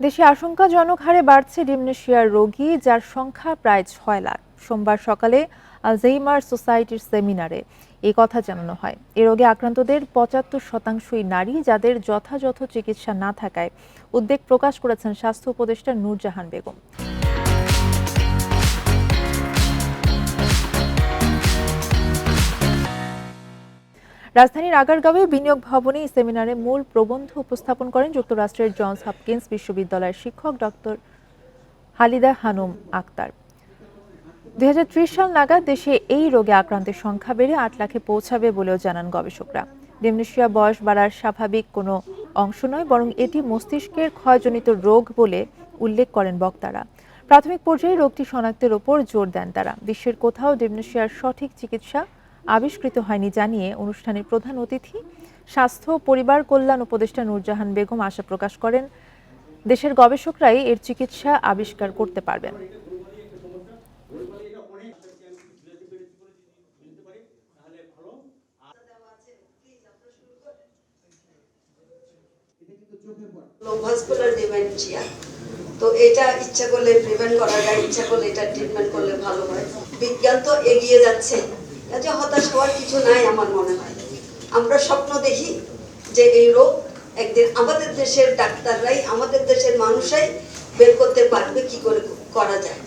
দেশে আশঙ্কাজনক হারে বাড়ছে ডিমনেশিয়ার রোগী, যার সংখ্যা প্রায় ছয় লাখ। সোমবার সকালে আলজেইমার সোসাইটির সেমিনারে এই কথা জানানো হয়। এ রোগে আক্রান্তদের পঁচাত্তর শতাংশই নারী, যাদের যথাযথ চিকিৎসা না থাকায় উদ্বেগ প্রকাশ করেছেন স্বাস্থ্য উপদেষ্টা নূরজাহান বেগম। রাজধানীর আগারগাঁওয়ে বিনিয়োগ ভবনে এই সেমিনারে মূল প্রবন্ধ উপস্থাপন করেন যুক্তরাষ্ট্রের জনস হপকিন্স বিশ্ববিদ্যালয়ের শিক্ষক ডক্টর হালিদা হানুম আক্তার। দু হাজার ত্রিশ সাল নাগাদ দেশে এই রোগে আক্রান্তের সংখ্যা বেড়ে আট লাখে পৌঁছাবে বলেও জানান গবেষকরা। ডিমনেশিয়া বয়স বাড়ার স্বাভাবিক কোনো অংশ নয়, বরং এটি মস্তিষ্কের ক্ষয়জনিত রোগ বলে উল্লেখ করেন বক্তারা। প্রাথমিক পর্যায়ে রোগটি শনাক্তের ওপর জোর দেন তারা। বিশ্বের কোথাও ডিমনেশিয়ার সঠিক চিকিৎসা আবিষ্কৃত হয়নি জানিয়ে অনুষ্ঠানের প্রধান অতিথি, স্বাস্থ্য, পরিবার কল্যাণ উপদেষ্টা নূরজাহান বেগম আশা প্রকাশ করেন, দেশের গবেষকরাই এর চিকিৎসা আবিষ্কার করতে পারবেন। তো এটা ইচ্ছা করলে প্রিভেন্ট করা যায়, ইচ্ছা করলে এটা ট্রিটমেন্ট করলে ভালো হয়। বিজ্ঞান তো এগিয়ে যাচ্ছে। কাজে হতাশ হওয়ার কিছু নাই আমার মনে হয়। আমরা স্বপ্ন দেখি যে এই রোগ একদিন আমাদের দেশের ডাক্তাররাই, আমাদের দেশের মানুষরাই বের করতে পারবে, কি করে করা যায়।